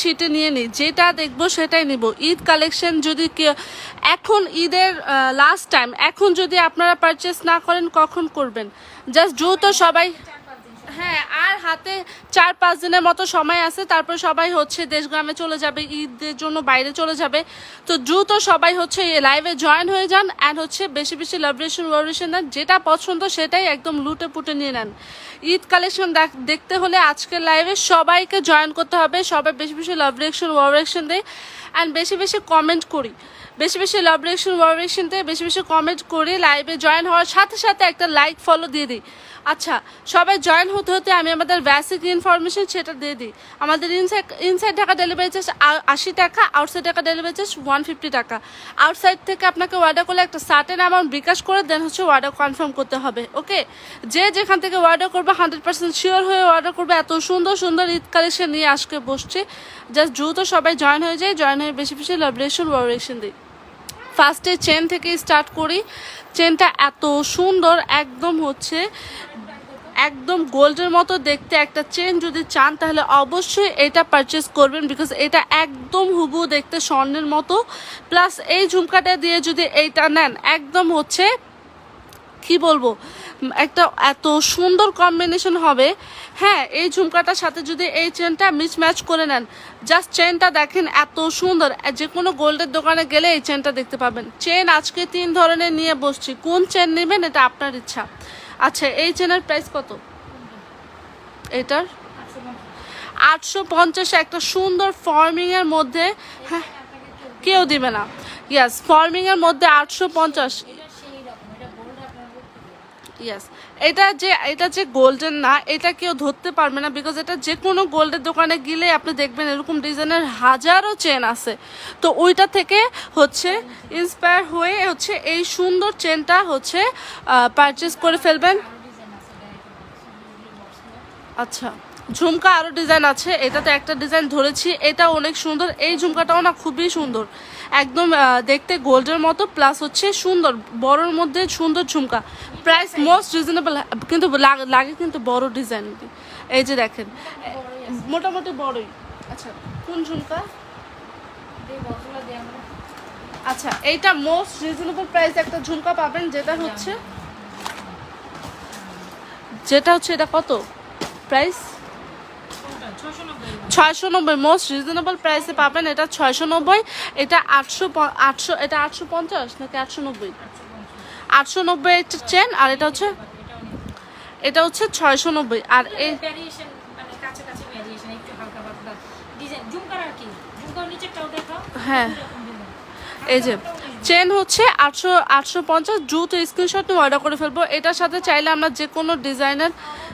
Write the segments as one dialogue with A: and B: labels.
A: ছিটে নিয়ে নিই যেটা দেখব সেটাই নিব। ঈদ কালেকশন যদি এখন ঈদের লাস্ট টাইম এখন যদি আপনারা পারচেস না করেন, কখন করবেন? জাস্ট দ্রুত সবাই হ্যাঁ আর হাতে চার পাঁচ দিনের মতো সময় আছে। তারপর সবাই হচ্ছে দেশগ্রামে চলে যাবে, ঈদের জন্য বাইরে চলে যাবে। তো দ্রুত সবাই হচ্ছে লাইভে জয়েন হয়ে যান অ্যান্ড হচ্ছে বেশি বেশি লাভরেশন ওয়ারেশন নেন। যেটা পছন্দ সেটাই একদম লুটে পুটে নিয়ে নেন। ঈদ কালেকশন দেখতে হলে আজকের লাইভে সবাইকে জয়েন করতে হবে। সবাই বেশি বেশি লাভ রিয়েকশন দেয় অ্যান্ড বেশি বেশি কমেন্ট করি। বেশি বেশি লাভ রিয়েকশন দিয়ে, বেশি বেশি কমেন্ট করি। লাইভে জয়েন হওয়ার সাথে সাথে একটা লাইক ফলো দিয়ে দিই। আচ্ছা সবাই জয়েন হতে হতে আমি আমাদের বেসিক ইনফরমেশন সেটা দিয়ে দিই। আমাদের ইনসাইড ইনসাইড টাকা ডেলিভারি চার্জ আশি টাকা আউটসাইড টাকা ডেলিভারি চার্জ ওয়ান ফিফটি টাকা। আউটসাইড থেকে আপনাকে অর্ডার করলে একটা সার্টেন অ্যামাউন্ট বিকাশ করে দেন হচ্ছে অর্ডার কনফার্ম করতে হবে ওকে যে যেখান থেকে অর্ডার করবে হান্ড্রেড পার্সেন্ট শিওর হয়ে অর্ডার করবে, এত সুন্দর সুন্দর ঈদ কালেকশন নিয়ে আজকে বসছে। জাস্ট দ্রুত সবাই জয়েন হয়ে যায় জয়েন হয়ে বেশি বেশি লাভরেশন ওয়ারেশন দিই। ফার্স্টে চেন থেকে স্টার্ট করি। চেনটা এত সুন্দর, একদম হচ্ছে, একদম গোল্ডের মতো দেখতে একটা চেন যদি চান, তাহলে অবশ্যই এটা পারচেস করবেন বিকজ এটা একদম হুবু দেখতে স্বর্ণের মতো। প্লাস এই ঝুমকাটা দিয়ে যদি এইটা নেন, একদম হচ্ছে কি বলব? একটা এত সুন্দর কম্বিনেশন হবে। হ্যাঁ এই ঝুমকাটার সাথে যদি এই চেনটা মিস ম্যাচ করে নেন জাস্ট চেনটা দেখেন এত সুন্দর। যে কোনো গোল্ডের দোকানে গেলে এই চেনটা দেখতে পাবেন। চেন আজকে তিন ধরনের নিয়ে বসছি। কোন চেন নেবেন এটা আপনার ইচ্ছা। আচ্ছা এই চেনের প্রাইস কত? এটার? আটশো পঞ্চাশ, একটা সুন্দর ফর্মিংয়ের মধ্যে হ্যাঁ কেউ দিবে না। ইয়াস ফর্মিংয়ের মধ্যে আটশো পঞ্চাশ। ইয়াস এটা যে এটা যে গোল্ডেন না, এটা কেউ ধরতে পারবে না বিকজ এটা যে কোনো গোল্ডের দোকানে গেলে আপনি দেখবেন এরকম ডিজাইনের হাজারো চেন আছে। তো ওইটা থেকে হচ্ছে ইন্সপায়ার হয়ে হচ্ছে এই সুন্দর চেনটা হচ্ছে পারচেস করে ফেলবেন। আচ্ছা। ঝুমকা আরও ডিজাইন আছে। এটাতে একটা ডিজাইন ধরেছি এটা অনেক সুন্দর। এই ঝুমকাটাও না খুবই সুন্দর। একদম দেখতে গোল্ডের মতো প্লাস হচ্ছে সুন্দর বড়র মধ্যে সুন্দর ঝুমকা। প্রাইস মোস্ট রিজনেবল কিন্তু লাগ- লাগে কিন্তু বড় ডিজাইন এই যে দেখেন মোটামুটি বড়ই। আচ্ছা। কোন ঝুমকা? আচ্ছা এইটা মোস্ট রিজনেবল প্রাইস একটা ঝুমকা পাবেন যেটা হচ্ছে যেটা হচ্ছে এটা কত? প্রাইস ছয়শো নব্বই। মোস্ট রিজনেবল প্রাইসে পাবেন। এটা ছয়শো নব্বই এটা আটশো আটশো এটা আটশো পঞ্চাশ নাকি আটশো নব্বই? আটশো নব্বই চেন আর এটা হচ্ছে এটা হচ্ছে ছয়শো নব্বই। আর এই
B: মানে
A: হ্যাঁ। এই যে চেন হচ্ছে আটশো আটশো পঞ্চাশ। দ্রুত স্ক্রিনশট নিয়ে অর্ডার করে ফেলব। এটার সাথে চাইলে আমরা যে কোনো ডিজাইনের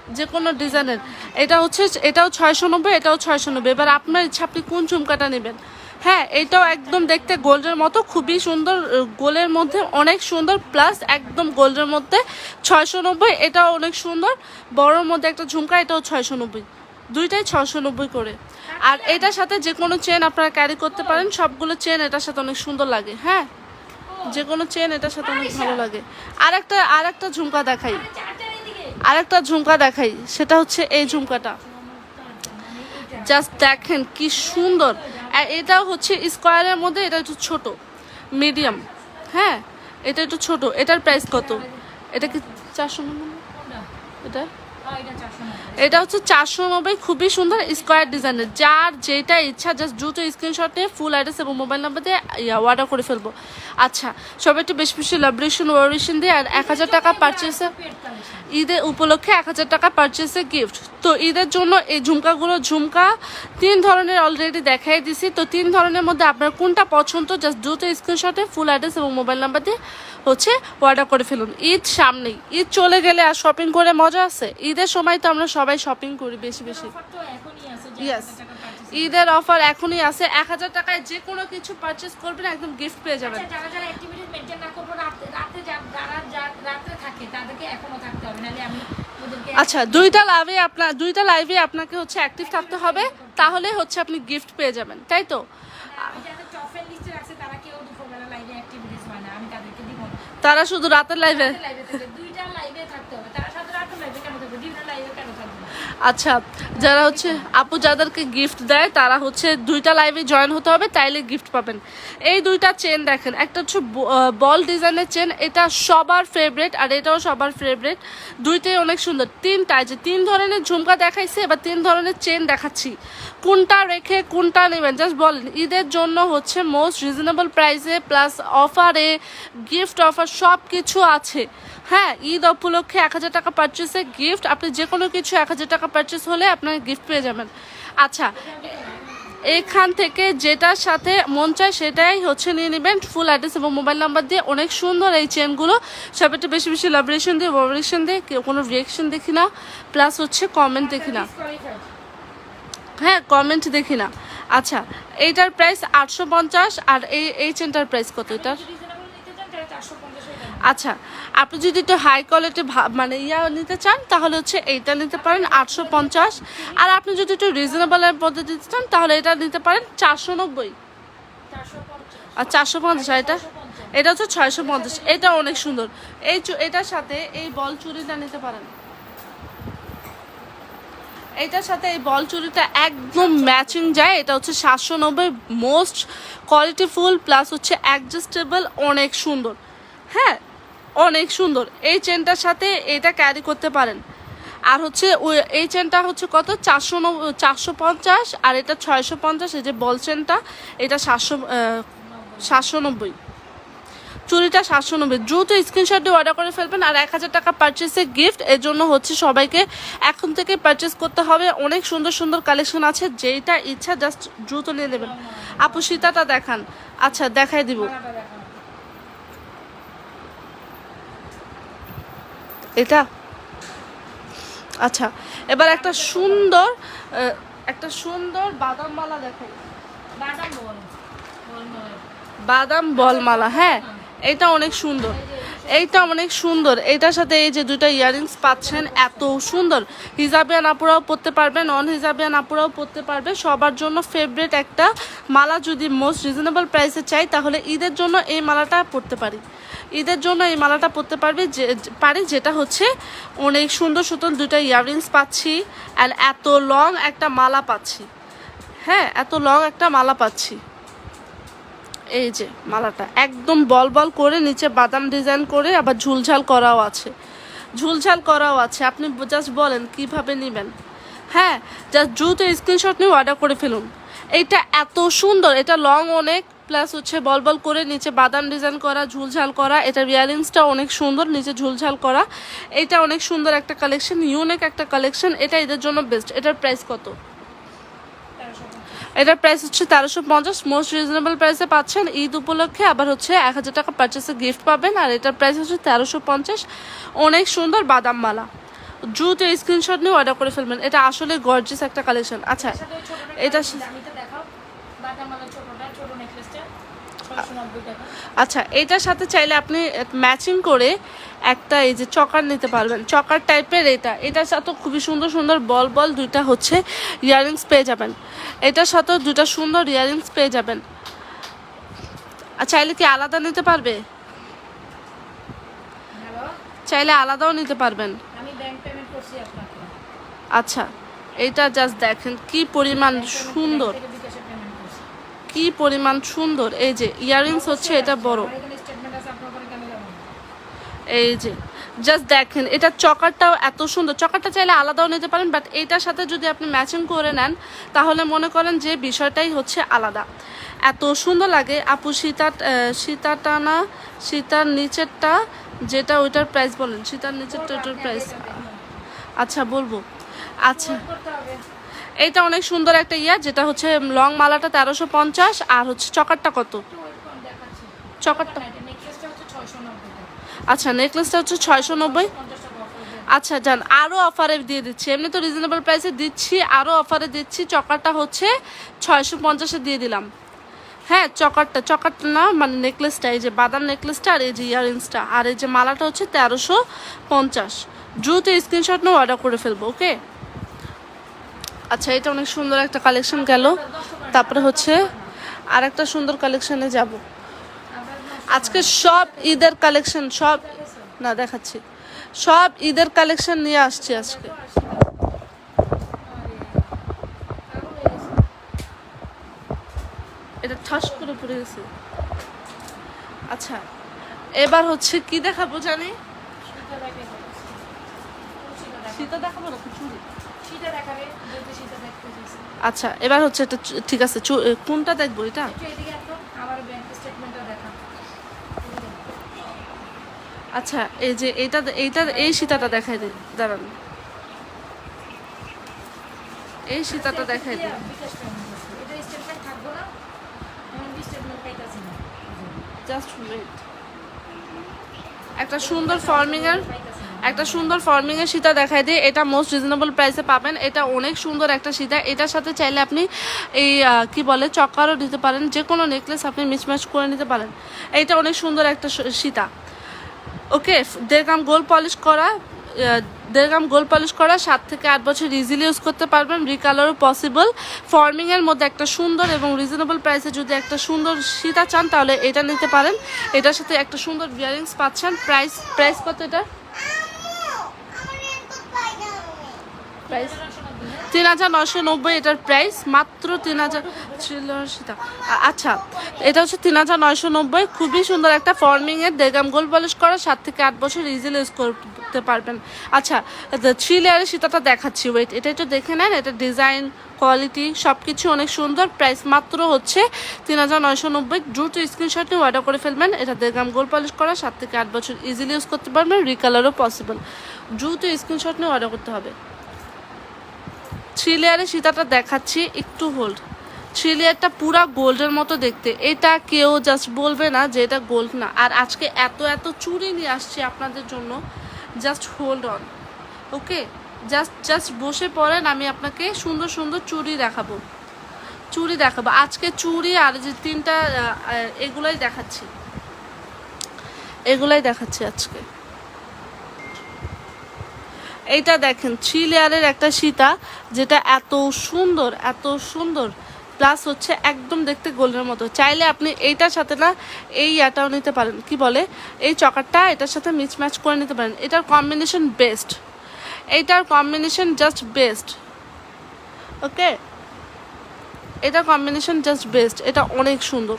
A: যে কোনো ডিজাইনের এটা হচ্ছে, এটাও ছয়শো নব্বই, এটাও ছয়শো নব্বই। এবার আপনার ইচ্ছা, আপনি কোন ঝুমকাটা নেবেন? হ্যাঁ এটাও একদম দেখতে গোল্ডের মতো, খুবই সুন্দর গোলের মধ্যে অনেক সুন্দর প্লাস একদম গোল্ডের মধ্যে ছয়শো নব্বই, এটাও অনেক সুন্দর। বড়োর মধ্যে একটা ঝুমকা, এটাও ছয়শো নব্বই। দুইটাই ছশো নব্বই করে। আর এটার সাথে যে কোনো চেন আপনারা ক্যারি করতে পারেন, সবগুলো চেন এটার সাথে অনেক সুন্দর লাগে হ্যাঁ? যে কোনো চেন এটার সাথে অনেক ভালো লাগে। আর একটা আর একটা ঝুমকা দেখাই।
B: চারটার এদিকে
A: আর একটা ঝুমকা দেখাই, সেটা হচ্ছে এই ঝুমকাটা। জাস্ট দেখেন কি সুন্দর। এটা হচ্ছে স্কোয়ারের মধ্যে, এটা একটু ছোট, মিডিয়াম। হ্যাঁ এটা একটু ছোট, এটার প্রাইস কত? এটা কি চারশো নব্বই এটা?
B: এটা
A: হচ্ছে চারশো নব্বই, খুবই সুন্দর স্কোয়ার ডিজাইনের। যার যেটা ইচ্ছা জাস্ট দ্রুত স্ক্রিনশট নিয়ে ফুল অ্যাড্রেস এবং মোবাইল নাম্বার দিয়ে অর্ডার করে ফেলব। আচ্ছা সবাই একটু বেশি বেশি লাভরেশন ওয়ারেশন দিয়ে, আর এক হাজার টাকা পারচেসে ঈদের উপলক্ষে এক হাজার টাকা পারচেসে গিফট তো ঈদের জন্য এই ঝুমকাগুলো ঝুমকা। তিন ধরনের অলরেডি দেখাই দিছি। তো তিন ধরনের মধ্যে আপনার কোনটা পছন্দ জাস্ট দ্রুত স্ক্রিনশটে ফুল অ্যাড্রেস এবং মোবাইল নাম্বার দিয়ে হচ্ছে অর্ডার করে ফেলুন। ঈদ সামনেই। ঈদ চলে গেলে আর শপিং করে মজা আছে? ঈদের সময় তো আমরা সবাই শপিং করি বেশি বেশি।
B: অফার তো এখনই আছে যে
A: Yes.
B: 1000 টাকা purchase।
A: ঈদের অফার এখনই আছে। এক হাজার টাকায় যে কোনো কিছু পারচেস করবেন একদম গিফট পেয়ে যাবেন।
B: আচ্ছা, রাতে থাকে তাদেরকে এখনও থাকতে হবে। নাহলে আমি ওদেরকে
A: আচ্ছা দুইটা লাইভে আপনার দুইটা লাইভে আপনাকে হচ্ছে অ্যাক্টিভ থাকতে হবে তাহলে হচ্ছে আপনি গিফট পেয়ে যাবেন তাই তো?
B: তারা
A: শুধু রাতের লাইভে? আচ্ছা যারা হচ্ছে আপু যাদেরকে গিফট দেয়, তারা হচ্ছে দুইটা লাইভে জয়েন হতে হবে, তাইলে গিফট পাবেন। এই দুইটা চেন দেখেন, একটা হচ্ছে বল ডিজাইনের চেন এটা সবার ফেভারেট আর এটাও সবার ফেভারেট দুইটাই অনেক সুন্দর। তিনটা যে তিন ধরনের ঝুমকা দেখাইছে বা তিন ধরনের চেন দেখাচ্ছি। কোনটা রেখে, কোনটা নেবেন? জাস্ট বলেন, ঈদের জন্য হচ্ছে মোস্ট রিজনেবল প্রাইসে প্লাস অফারে গিফট অফার সব কিছু আছে। হ্যাঁ ঈদ উপলক্ষে এক হাজার টাকা পারচেসে গিফট আপনি যে কোনো কিছু এক হাজার টাকা পারচেস হলে আপনার গিফট পেয়ে যাবেন। আচ্ছা এখান থেকে যেটার সাথে মন চায় সেটাই হচ্ছে নিয়ে নেবেন। ফুল অ্যাড্রেস এবং মোবাইল নাম্বার দিয়ে অনেক সুন্দর এই চেনগুলো সব একটু বেশি বেশি লাভরেশন দিয়ে ভাইব্রেশন দিয়ে, কোনো রিয়েকশন দেখি না। প্লাস হচ্ছে কমেন্ট দেখি না। হ্যাঁ কমেন্ট দেখি না। আচ্ছা এইটার প্রাইস আটশো পঞ্চাশ আর এই এই চেনটার প্রাইস কত এটার? আচ্ছা আপনি যদি একটু হাই কোয়ালিটি মানে ইয়া নিতে চান, তাহলে হচ্ছে এইটা নিতে পারেন আটশো পঞ্চাশ। আর আপনি যদি একটু রিজনেবলের মধ্যে দিতে চান, তাহলে এটা নিতে পারেন চারশো নব্বই। আর চারশো পঞ্চাশ এটা? এটা হচ্ছে ছয়শো পঞ্চাশ। এটা অনেক সুন্দর। এই এটার সাথে এই বল চুরিটা নিতে পারেন। এইটার সাথে এই বল চুরিটা একদম ম্যাচিং যায়। এটা হচ্ছে সাতশো নব্বই মোস্ট কোয়ালিটিফুল প্লাস হচ্ছে অ্যাডজাস্টেবল অনেক সুন্দর। হ্যাঁ অনেক সুন্দর। এই চেনটার সাথে এটা ক্যারি করতে পারেন। আর হচ্ছে এই চেনটা হচ্ছে কত? চারশো চারশো পঞ্চাশ, আর এটা ছয়শো পঞ্চাশ, এই যে বল চেনটা এটা সাতশো সাতশো নব্বই। চুরিটা সাতশো নব্বই। দ্রুত স্ক্রিনশট দিয়ে অর্ডার করে ফেলবেন আর এক হাজার টাকা পারচেসে গিফট এর জন্য হচ্ছে সবাইকে এখন থেকে পারচেস করতে হবে। অনেক সুন্দর সুন্দর কালেকশন আছে, যেইটা ইচ্ছা জাস্ট দ্রুত নিয়ে নেবেন। আপু, সীতাটা দেখান। আচ্ছা দেখাই দিব। এটা? আচ্ছা এবার একটা সুন্দর একটা সুন্দর বাদাম মালা দেখাই।
B: বাদাম বল
A: বাদাম বলমালা হ্যাঁ। এটা অনেক সুন্দর। এইটা অনেক সুন্দর। এইটার সাথে এই যে দুটো ইয়ারিংস পাচ্ছেন, এত সুন্দর। হিজাবিয়ান আপুরাও পরতে পারবে নন হিজাবিয়ান আপুরাও পরতে পারবে। সবার জন্য ফেভারিট একটা মালা যদি মোস্ট রিজনেবল প্রাইসে চাই, তাহলে ঈদের জন্য এই মালাটা পরতে পারি। ঈদের জন্য এই মালাটা পরতে পারবে যে, পারি যেটা হচ্ছে অনেক সুন্দর সুন্দর দুটো ইয়াররিংস পাচ্ছি অ্যান্ড এত লং একটা মালা পাচ্ছি। হ্যাঁ এত লং একটা মালা পাচ্ছি। এই যে মালাটা, একদম বল বল করে নিচে বাদাম ডিজাইন করে আবার ঝুলঝাল করাও আছে। ঝুলঝাল করাও আছে। আপনি জাস্ট বলেন, কীভাবে নেবেন? হ্যাঁ জাস্ট দ্রুত স্ক্রিনশট নিয়ে অর্ডার করে ফেলুন। এইটা এত সুন্দর, এটা লং অনেক প্লাস হচ্ছে বল বল করে নিচে বাদাম ডিজাইন করা, ঝুলঝাল করা, এটা ইয়ারিংসটা অনেক সুন্দর, নিচে ঝুলঝাল করা। এটা অনেক সুন্দর একটা কালেকশন ইউনিক একটা কালেকশন এটা এদের জন্য বেস্ট এটার প্রাইস কত? এটার প্রাইস হচ্ছে তেরোশো পঞ্চাশ। মোস্ট রিজনেবল প্রাইসে পাচ্ছেন ঈদ উপলক্ষে। আবার হচ্ছে এক হাজার টাকা পারচেসে গিফট পাবেন। আর এটার প্রাইস হচ্ছে তেরোশো পঞ্চাশ। অনেক সুন্দর বাদাম মালা। দ্রুত স্ক্রিনশট নিয়ে অর্ডার করে ফেলবেন। এটা আসলে গর্জিস একটা কালেকশন আচ্ছা এটা
B: বাদাম মালা ছোটটা ছোট নেকলেসটা ছয়শো নব্বই টাকা।
A: আচ্ছা এটার সাথে চাইলে আপনি ম্যাচিং করে একটা এই যে চকার নিতে পারবেন। চকার টাইপের এটা। এটার সাথে খুবই সুন্দর সুন্দর বল বল দুইটা হচ্ছে ইয়াররিংস পেয়ে যাবেন। এটার সাথেও দুইটা সুন্দর ইয়াররিংস পেয়ে যাবেন। আর চাইলে কি আলাদা নিতে পারবে? চাইলে আলাদাও নিতে পারবেন। আচ্ছা এটা জাস্ট দেখেন কি পরিমাণ সুন্দর
B: থেকে বিকাশে পেমেন্ট করছি
A: কি পরিমাণ সুন্দর। এই যে, ইয়াররিংস হচ্ছে এটা বড়। এই যে জাস্ট দেখেন, এটা চকারটাও এত সুন্দর। চকারটা চাইলে আলাদাও নিতে পারেন বাট এইটার সাথে যদি আপনি ম্যাচিং করে নেন, তাহলে মনে করেন যে বিষয়টাই হচ্ছে আলাদা। এত সুন্দর লাগে। আপু সীতা সীতাটা না সীতার নিচেরটা, যেটা ওইটার প্রাইস বলেন। সীতার নিচেরটা ওইটার প্রাইস আচ্ছা বলব। আচ্ছা। এইটা অনেক সুন্দর একটা ইয়া, যেটা হচ্ছে লং মালাটা তেরোশো পঞ্চাশ, আর হচ্ছে চকারটা কত? চকারটা
B: এটা
A: আচ্ছা নেকলেসটা হচ্ছে ছয়শো নব্বই। আচ্ছা যান আরও অফারে দিয়ে দিচ্ছি। এমনি তো রিজনেবল প্রাইসে দিচ্ছি আরও অফারে দিচ্ছি। চকারটা হচ্ছে ছয়শো পঞ্চাশে দিয়ে দিলাম। হ্যাঁ চকারটা চকারটা না মানে নেকলেসটা, এই যে বাদাম নেকলেসটা আর এই যে ইয়ারিংসটা আর এই যে মালাটা হচ্ছে তেরোশো পঞ্চাশ। দ্রুত স্ক্রিনশট নিয়ে অর্ডার করে ফেলব ওকে আচ্ছা এটা অনেক সুন্দর একটা কালেকশন গেল। তারপরে হচ্ছে আর একটা সুন্দর কালেকশনে যাব। আজকে সব ঈদের কালেকশন সব না, দেখাচ্ছি। সব ঈদের কালেকশন নিয়ে আসছি আজকে। এটা ঠাস করে পড়ে গেছে। আচ্ছা এবার হচ্ছে কি দেখাবো জানি?
B: শীত দেখাবো
A: না
B: চুরি
A: আচ্ছা এবার হচ্ছে এটা ঠিক আছে কোনটা দেখব এটা? আচ্ছা এই যে এইটা এইটা এই সীতাটা দেখাই দিই দাঁড়ান। এই সীতাটা দেখাই দিই
B: বিকাশ পেমেন্ট আছে এটা স্টেটমেন্ট থাকব না? আমি স্টেটমেন্ট পাইতাছি না।
A: জাস্ট ওয়েট একটা সুন্দর ফর্মিং এর একটা সুন্দর ফর্মিং এর সীতা দেখাই দিই। এটা মোস্ট রিজনেবল প্রাইসে পাবেন। এটা অনেক সুন্দর একটা সীতা। এটার সাথে চাইলে আপনি এই কি বলে চক্কারও নিতে পারেন। যে কোনো নেকলেস আপনি মিচম্যাচ করে নিতে পারেন। এটা অনেক সুন্দর একটা সীতা। ওকে দেড় গ্রাম গোল পলিশ করা দেড় গ্রাম গোল পলিশ করা, সাত থেকে আট বছর ইজিলি ইউজ করতে পারবেন। রিকালারও পসিবল ফর্মিং এর মধ্যে একটা সুন্দর এবং রিজনেবল প্রাইসে যদি একটা সুন্দর সীতা চান, তাহলে এটা নিতে পারেন। এটার সাথে একটা সুন্দর বিয়ারিংস পাচ্ছেন। প্রাইস প্রাইস কত এটা? প্রাইস? তিন হাজার নশো নব্বই এটার প্রাইস, মাত্র তিন হাজার আচ্ছা এটা হচ্ছে তিন হাজার নয়শো নব্বই, খুবই সুন্দর একটা ফর্মিং এর দেগাম গোল পলিশ করা, সাত থেকে আট বছর ইজিলি ইউজ করতে পারবেন। আচ্ছা থ্রি লেয়ারের সীতাটা দেখাচ্ছি ওয়েট এটা একটু দেখে নেন, এটা ডিজাইন কোয়ালিটি সব কিছু অনেক সুন্দর প্রাইস মাত্র হচ্ছে তিন হাজার নয়শো নব্বই। দ্রুত স্ক্রিনশট নিয়ে অর্ডার করে ফেলবেন, এটা দেগাম গোল পলিশ করা, সাত থেকে আট বছর ইজিলি ইউজ করতে পারবেন রিকালারও পসিবল দ্রুত স্ক্রিনশট নিয়ে অর্ডার করতে হবে। থ্রি লেয়ারের সীতাটা দেখাচ্ছি, একটু হোল্ড থ্রি লেয়ারটা পুরা গোল্ডের মতো দেখতে। এটা কেউ জাস্ট বলবে না যে এটা গোল্ড না। আর আজকে এত এত চুড়ি নিয়ে আসছি আপনাদের জন্য just hold on okay just just বসে পড়েন, আমি আপনাকে সুন্দর সুন্দর চুড়ি দেখাবো। চুড়ি দেখাবো। আজকে চুড়ি আর যে তিনটা এগুলাই দেখাচ্ছি। এগুলাই দেখাচ্ছি আজকে। এইটা দেখেন থ্রি লেয়ারের একটা সীতা, যেটা এত সুন্দর এত সুন্দর। প্লাস হচ্ছে একদম দেখতে গোল্ডের মতো। চাইলে আপনি এইটার সাথে না এই ইয়াটাও নিতে পারেন। কি বলে? এই চকারটা এটার সাথে মিচম্যাচ করে নিতে পারেন। এটার কম্বিনেশন বেস্ট এইটার কম্বিনেশন জাস্ট বেস্ট ওকে এটার কম্বিনেশন জাস্ট বেস্ট এটা অনেক সুন্দর।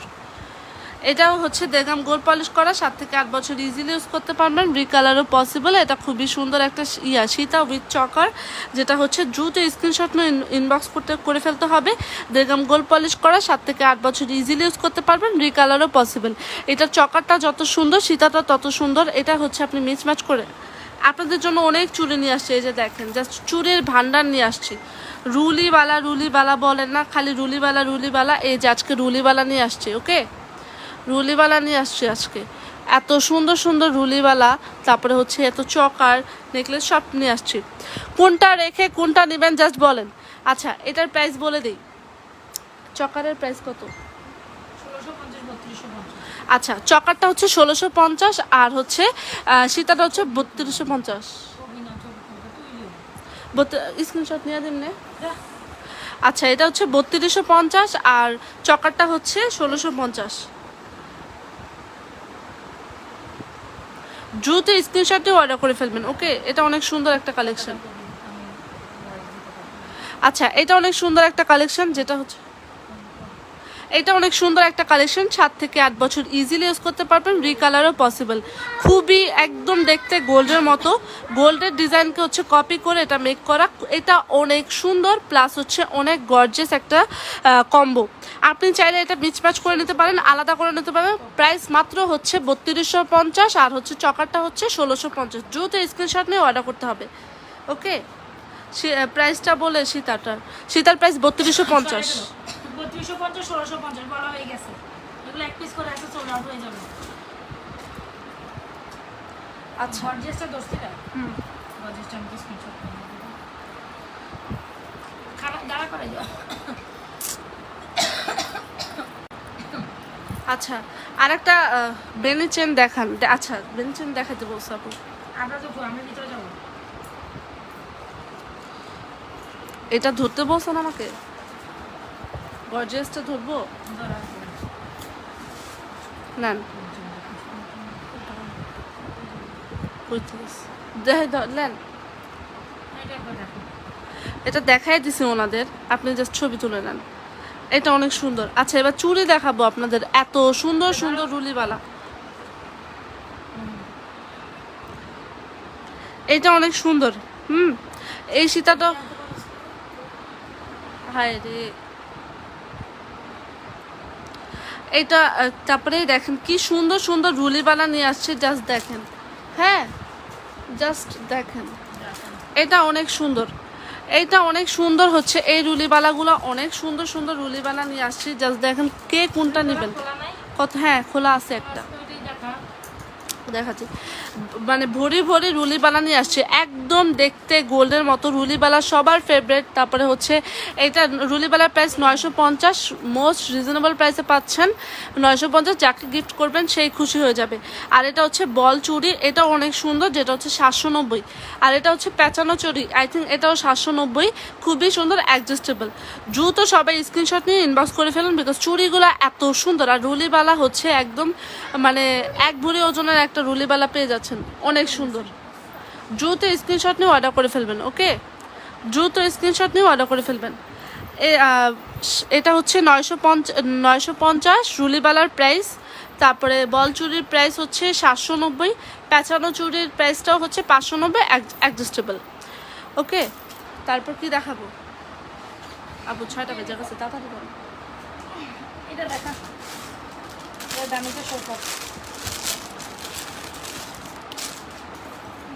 A: এটাও হচ্ছে দেগাম গোল পলিশ করা, সাত থেকে আট বছর ইজিলি ইউজ করতে পারবেন। রিকালারও পসিবল এটা খুবই সুন্দর একটা ইয়া, সীতা উইথ চকার, যেটা হচ্ছে দ্রুত স্ক্রিনশট ইনবক্স করতে, করে ফেলতে হবে। দেগাম গোল পলিশ করা, সাত থেকে আট বছর ইজিলি ইউজ করতে পারবেন। রিকালারও পসিবল এটার চকারটা যত সুন্দর, সীতাটা তত সুন্দর, এটা হচ্ছে আপনি মিচম্যাচ করে আপনাদের জন্য অনেক চুড়ি নিয়ে আসছে, এই যে দেখেন জাস্ট চুড়ির ভান্ডার নিয়ে আসছি। রুলিবালা রুলিবালা বলেন না, খালি রুলিবালা রুলিবালা, এই যে আজকে রুলিবালা নিয়ে আসছে ওকে রুলিবালা নিয়ে আসছি আজকে। এত সুন্দর সুন্দর রুলিওয়ালা তারপরে হচ্ছে এত চকার নেকলেস সব নিয়ে আসছি। কোনটা রেখে কোনটা নেবেন জাস্ট বলেন। আচ্ছা এটার প্রাইস বলে দিই। চকারের প্রাইস কত? আচ্ছা চকারটা হচ্ছে ষোলোশো পঞ্চাশ আর হচ্ছে সীতাটা হচ্ছে বত্রিশশো পঞ্চাশ। স্ক্রিনশট নিয়ে দিন নে। আচ্ছা এটা হচ্ছে বত্রিশশো পঞ্চাশ আর চকারটা হচ্ছে ষোলোশো পঞ্চাশ। দ্রুত স্ক্রিনশটে অর্ডার করে ফেলবেন। ওকে এটা অনেক সুন্দর একটা কালেকশন আচ্ছা এটা অনেক সুন্দর একটা কালেকশন যেটা হচ্ছে এটা অনেক সুন্দর একটা কালেকশন সাত থেকে আট বছর ইজিলি ইউজ করতে পারবেন। রিকালারও পসিবল খুবই একদম দেখতে গোল্ডের মতো। গোল্ডের ডিজাইনকে হচ্ছে কপি করে এটা মেক করা। এটা অনেক সুন্দর প্লাস হচ্ছে অনেক গর্জেস একটা কম্বো আপনি চাইলে এটা মিচম্যাচ করে নিতে পারেন, আলাদা করে নিতে পারেন। প্রাইস মাত্র হচ্ছে বত্রিশশো পঞ্চাশ, আর হচ্ছে চকারটা হচ্ছে ষোলোশো পঞ্চাশ। দ্রুত স্ক্রিনশট নিয়ে অর্ডার করতে হবে। ওকে প্রাইসটা বলে সীতাটার। সীতার প্রাইস বত্রিশশো পঞ্চাশ।
B: বত্রিশশো পঞ্চাশ ষোলোশো পঞ্চাশ বলা হয়ে গেছে। এগুলো এক পিস করে আছে সোল্ড আউট হয়ে যাবে।
A: আচ্ছা।
B: গর্জেসটা
A: হুম।
B: গর্জেসটা আমি স্ক্রিনশট খারাপ দাঁড়া করে যাও।
A: আচ্ছা আর একটা বেনি চেন দেখান। আচ্ছা বেনি চেন দেখাতে বলছে আপু।
B: আমরা তো আমি ভিতরে যাব।
A: এটা ধরতে বলছেন আমাকে? গর্জিয়াসটা ধরবো?
B: ধরা
A: নেন।
B: এটা
A: দেখাই দিছি ওনাদের। আপনি জাস্ট ছবি তুলে নেন। এটা অনেক সুন্দর। আচ্ছা এবার চুড়ি দেখাবো আপনাদের। এত সুন্দর সুন্দর রুলিবালা। এটা অনেক সুন্দর। হুম এই সীতাটা হায় রে। এটা তারপরে দেখেন কি সুন্দর সুন্দর রুলিবালা নিয়ে আসছে জাস্ট দেখেন। হ্যাঁ জাস্ট দেখেন। এটা অনেক সুন্দর। এইটা অনেক সুন্দর হচ্ছে এই রুলিবালাগুলো অনেক সুন্দর সুন্দর রুলিবালা নিয়ে আসছি জাস্ট দেখেন কে কোনটা নেবেন। কত হ্যাঁ খোলা আছে একটা। দেখাচ্ছি। মানে ভরি ভরি রুলিবালা নিয়ে আসছে। একদম দেখতে গোল্ডের মতো রুলিবালা, সবার ফেভারেট তারপরে হচ্ছে এটা রুলিবালার প্রাইস নয়শো পঞ্চাশ মোস্ট রিজনেবল প্রাইসে পাচ্ছেন। নয়শো পঞ্চাশ, যাকে গিফট করবেন সেই খুশি হয়ে যাবে। আর এটা হচ্ছে বল চুড়ি এটা অনেক সুন্দর, যেটা হচ্ছে সাতশো নব্বই। আর এটা হচ্ছে পেঁচানো চুড়ি আই থিঙ্ক এটাও সাতশো নব্বই, খুবই সুন্দর অ্যাডজাস্টেবল দ্রুত সবাই স্ক্রিনশট নিয়ে ইনবক্স করে ফেলুন বিকজ চুড়িগুলো এত সুন্দর। আর রুলিবালা হচ্ছে একদম মানে এক ভরি ওজনের একটা রুলিবালা পেয়ে যাচ্ছেন অনেক সুন্দর। দ্রুত স্ক্রিনশট নিয়ে অর্ডার করে ফেলবেন ওকে দ্রুত স্ক্রিনশট নিয়ে অর্ডার করে ফেলবেন। এটা হচ্ছে নয়শো পঞ্চাশ নয়শো পঞ্চাশ রুলিবালার প্রাইস তারপরে বল চুরির প্রাইস হচ্ছে সাতশো নব্বই প্যাঁচানো চুরির প্রাইসটাও হচ্ছে পাঁচশো নব্বই অ্যাডজাস্টেবল ওকে তারপর কি দেখাবো? আবু, ছয়টা বেজে গেছে, তাড়াতাড়ি বলো।
B: এটা দেখা। দামিটা শো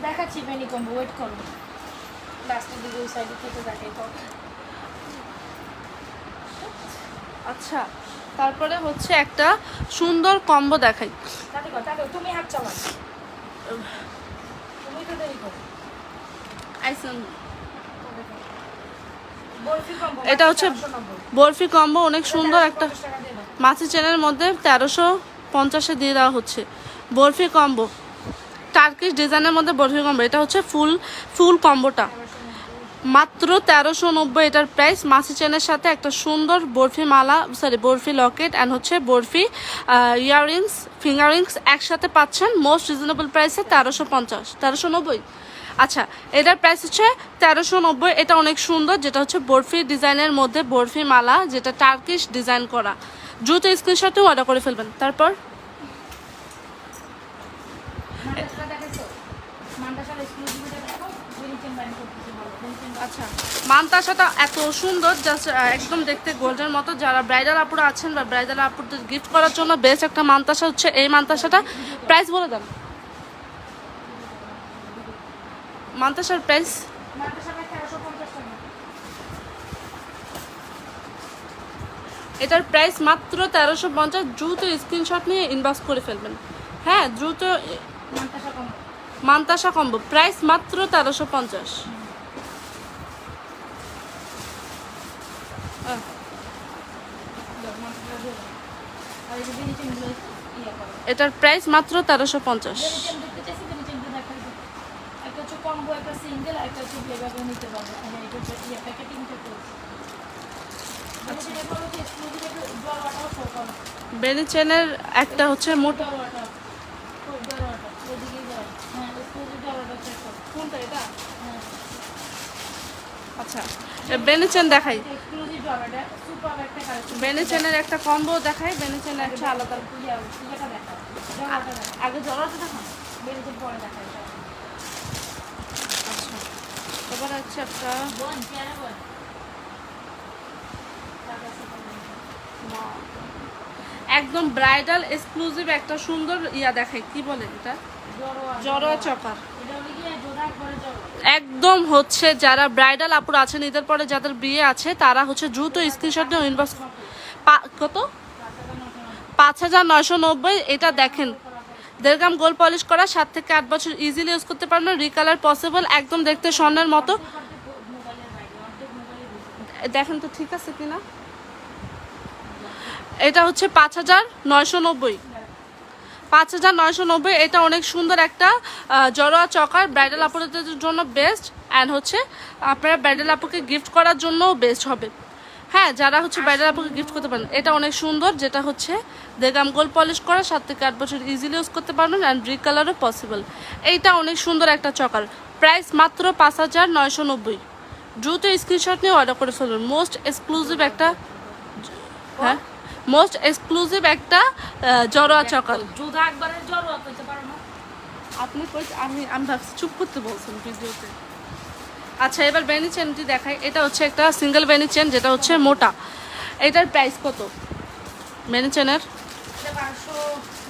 B: দেখাচ্ছি বেনি কম্বো ওয়েট করো। লাস্টের দিকে ওই সাইডে থেকে দেখাই তো
A: আচ্ছা তারপরে হচ্ছে একটা সুন্দর কম্বো দেখাই।
B: তুমি হাত চালাও। তুমি তো দেরি করো।
A: আইসন এটা হচ্ছে বরফি কম্বো অনেক সুন্দর একটা মাছি চেনের মধ্যে তেরোশো পঞ্চাশে দিয়ে দেওয়া হচ্ছে। বরফি কম্বো। টার্কিশ ডিজাইনের মধ্যে বরফি কম্বো এটা হচ্ছে ফুল ফুল কম্বোটা মাত্র তেরোশো নব্বই এটার প্রাইস মাছি চেনের সাথে একটা সুন্দর বরফি মালা সরি বরফি লকেট অ্যান্ড হচ্ছে বরফি ইয়াররিংস ফিঙ্গারিংস একসাথে পাচ্ছেন। মোস্ট রিজনেবল প্রাইসে তেরোশো পঞ্চাশ, তেরোশো নব্বই। আচ্ছা এটার প্রাইস হচ্ছে তেরোশো নব্বই। এটা অনেক সুন্দর, যেটা হচ্ছে বরফি ডিজাইনের মধ্যে বরফি মালা, যেটা টার্কিশ ডিজাইন করা। দ্রুত স্ক্রিনশটেও অর্ডার করে ফেলবেন। তারপর
B: মান্টাসালা দেখাইছো মান্টাসালা এক্সক্লুসিভিটা দেখো বেনিচেন ব্যান্ড করতেছে ভালো বেনিচেন
A: আচ্ছা মানতাসাটা এত সুন্দর জাস্ট একদম দেখতে গোল্ডের মতো। যারা ব্রাইডাল আপুরা আছেন বা ব্রাইডাল আপুদের গিফট করার জন্য বেস্ট একটা মানতাসা হচ্ছে এই মানতাসাটা। প্রাইস বলে দেন। মানতাসার প্রাইস এটার প্রাইস মাত্র তেরোশো পঞ্চাশ, দ্রুত স্ক্রিনশট নিয়ে ইনবক্স করে ফেলবেন। হ্যাঁ দ্রুত
B: কম্বো
A: কম্বো প্রাইস মাত্র তেরোশো পঞ্চাশ।
B: এক্সক্লুসিভ একটা জলওয়াটাও শো করো
A: বেনি চেনের একটা হচ্ছে মোট
B: হ্যাঁ। হ্যাঁ
A: আচ্ছা বেনি চেন দেখাই।
B: সুপার একটা
A: বেনি চেনের একটা কম্বো দেখাই বেনি চেনের একটা আলাদা। আগে জড়াতে দেখান
B: বেনিচেন পরে দেখা এটা।
A: আচ্ছা। এবার হচ্ছে একটা একদম ব্রাইডাল এক্সক্লুসিভ একটা সুন্দর ইয়া দেখায় কি বলে এটা? জড়োয়া চকার
B: এটা হলো গিয়ে জোড়া করে
A: একদম হচ্ছে যারা ব্রাইডাল আপুর আছেন, ঈদের পরে যাদের বিয়ে আছে, তারা হচ্ছে দ্রুত স্ক্রিনশট নিয়ে ইনবক্স কত? পাঁচ হাজার নয়শো নব্বই, এটা দেখেন। দেড় গ্রাম গোল পলিশ করা, সাত থেকে আট বছর ইজিলি ইউজ করতে পারবেন রিকালার পসিবল একদম দেখতে স্বর্ণের মতো। দেখেন তো ঠিক আছে কিনা? এটা হচ্ছে পাঁচ হাজার নয়শো নব্বই। পাঁচ হাজার নয়শো নব্বই, এটা অনেক সুন্দর একটা জড়োয়া চকার ব্রাইডাল আপুদের জন্য বেস্ট অ্যান্ড হচ্ছে আপনারা ব্রাইডাল আপুকে গিফট করার জন্যও বেস্ট হবে। হ্যাঁ যারা হচ্ছে ব্রাইডাল আপুকে গিফট করতে পারেন, এটা অনেক সুন্দর, যেটা হচ্ছে দেগাম গোল পলিশ করা, সাত থেকে আট বছর ইজিলি ইউজ করতে পারবেন অ্যান্ড রিক কালারও পসিবল এইটা অনেক সুন্দর একটা চকার। প্রাইস মাত্র পাঁচ হাজার নয়শো নব্বই। দ্রুত স্ক্রিনশট নিয়ে অর্ডার করে ফেলুন। মোস্ট এক্সক্লুসিভ একটা হ্যাঁ? মোস্ট এক্সক্লুসিভ একটা জড়োয়া চকাল।
B: একবারের জ্বর পেতে পারো না।
A: আপনি কই আমি আমি ভাবছি চুপ করতে বলছেন ভিডিওতে। আচ্ছা এবার বেনি চেনটি দেখাই। এটা হচ্ছে একটা সিঙ্গেল বেনি চেন যেটা হচ্ছে মোটা। এটার প্রাইস কত? বেনি চেনের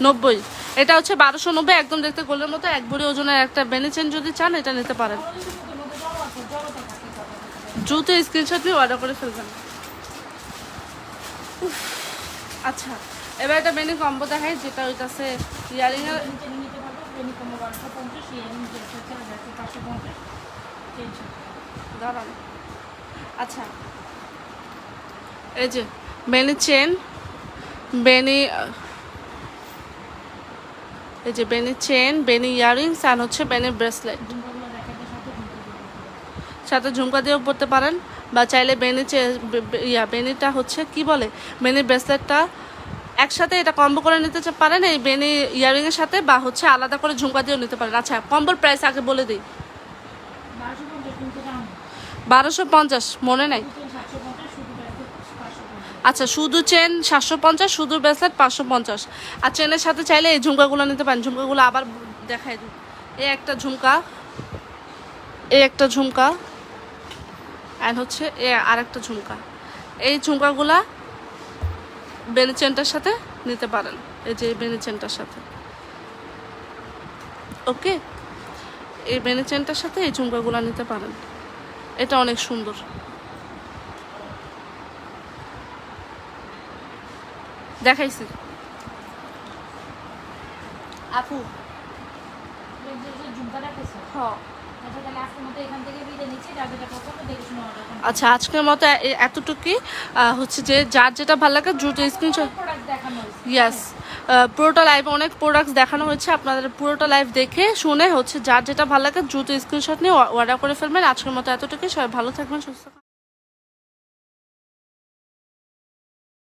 A: নব্বই। এটা হচ্ছে বারোশো নব্বই একদম দেখতে গোলের মতো এক ভরি ওজনের একটা বেনি চেন যদি চান এটা নিতে পারেন। দ্রুত স্ক্রিনশট নিয়ে অর্ডার করে ফেলবেন। উফ, আচ্ছা এবার একটা বেনি কম্বো দেখাই, যেটা ওইটাছে ইয়ারিং এর আচ্ছা এই যে বেনি চেন বেনি এই যে বেনি চেন বেনি ইয়ারিংস আর হচ্ছে বেনি ব্রেসলেট।
B: সাথে ঝুমকা
A: দিয়েও পরতে পারেন। বা চাইলে বেনি ইয়া বেনিটা হচ্ছে কি বলে? বেনি ব্রেসলেটটা একসাথে এটা কম্বো করে নিতে পারেন, এই বেনি ইয়ারিং এর সাথে বা হচ্ছে আলাদা করে ঝুমকা দিয়েও নিতে পারেন। আচ্ছা কম্বোর প্রাইস আগে বলে দিই।
B: বারোশো পঞ্চাশ,
A: মনে নাই? আচ্ছা শুধু চেন সাতশো পঞ্চাশ, শুধু ব্রেসলেট পাঁচশো পঞ্চাশ। আর চেনের সাথে চাইলে এই ঝুমকাগুলো নিতে পারেন। ঝুমকাগুলো আবার দেখাই দিই। এই একটা ঝুমকা, এই একটা ঝুমকা। আর হচ্ছে এ আর একটা ঝুমকা। এই ঝুমকাগুলা বেনি চেনটার সাথে নিতে পারেন। এই যে বেনি চেনটার সাথে। ওকে এই বেনি চেনটার সাথে এই ঝুমকাগুলো নিতে পারেন। এটা অনেক সুন্দর। দেখাইছি। আপু
B: ঝুমকা
A: হ্যাঁ
B: আচ্ছা আজকের মতো
A: এতটুকুই। হচ্ছে যে যার যেটা ভালো লাগে দ্রুত স্ক্রিনশট ইয়াস পুরোটা লাইভ অনেক প্রোডাক্টস দেখানো হয়েছে। আপনাদের পুরোটা লাইভ দেখে শুনে হচ্ছে যার যেটা ভালো লাগে দ্রুত স্ক্রিনশট নিয়ে অর্ডার করে ফেলবেন। আজকের মতো এতটুকুই। সবাই ভালো থাকবেন সুস্থ